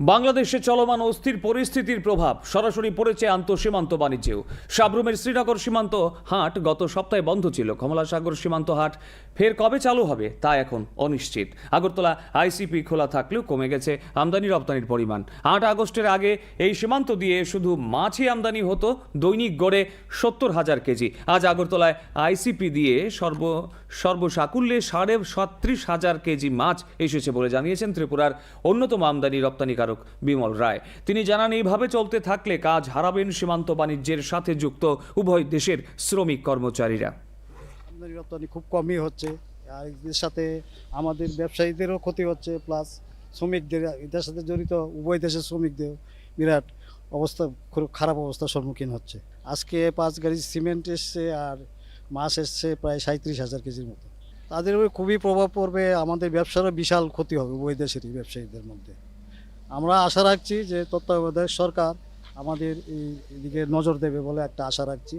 বাংলাদেশে চলমান অস্থির পরিস্থিতির প্রভাব সরাসরি পড়েছে আন্তঃসীমান্ত বাণিজ্যেও। সাবরুমের শ্রীনগর সীমান্ত হাট গত সপ্তাহে বন্ধ ছিল। কমলাসাগর সীমান্ত হাট ফের কবে চালু হবে তা এখন অনিশ্চিত। আগরতলা আইসিপি খোলা থাকলেও কমে গেছে আমদানি রপ্তানির পরিমাণ। আট আগস্টের আগে এই সীমান্ত দিয়ে শুধু মাছই আমদানি হতো, দৈনিক গড়ে সত্তর হাজার কেজি। আজ আগরতলায় আইসিপি দিয়ে সর্ব, সর্বসাকুল্যে সাড়ে ছত্রিশ হাজার কেজি মাছ এসেছে বলে জানিয়েছেন ত্রিপুরার অন্যতম আমদানি রপ্তানিকারক বিমল রায়। তিনি জানান, এইভাবে চলতে থাকলে কাজ হারাবেন, সীমান্ত বাণিজ্যের সাথে যুক্ত উভয় দেশের শ্রমিক কর্মচারীরা। আমদানি রপ্তানি খুব কমই হচ্ছে। আর এর সাথে আমাদের ব্যবসায়ীদেরও ক্ষতি হচ্ছে, প্লাস শ্রমিকদের এটার সাথে জড়িত উভয় দেশের শ্রমিকদের বিরাট অবস্থা, খুব খারাপ অবস্থার সম্মুখীন হচ্ছে। আজকে পাঁচ গাড়ি সিমেন্ট এসছে আর মাছ এসছে প্রায় সাঁত্রিশ হাজার কেজির মতো। তাদের খুবই প্রভাব পড়বে, আমাদের ব্যবসারও বিশাল ক্ষতি হবে উভয় দেশেরই ব্যবসায়ীদের মধ্যে। আমরা আশা রাখছি যে তত্ত্বাবধায়ক সরকার আমাদের এই দিকে নজর দেবে বলে একটা আশা রাখছি।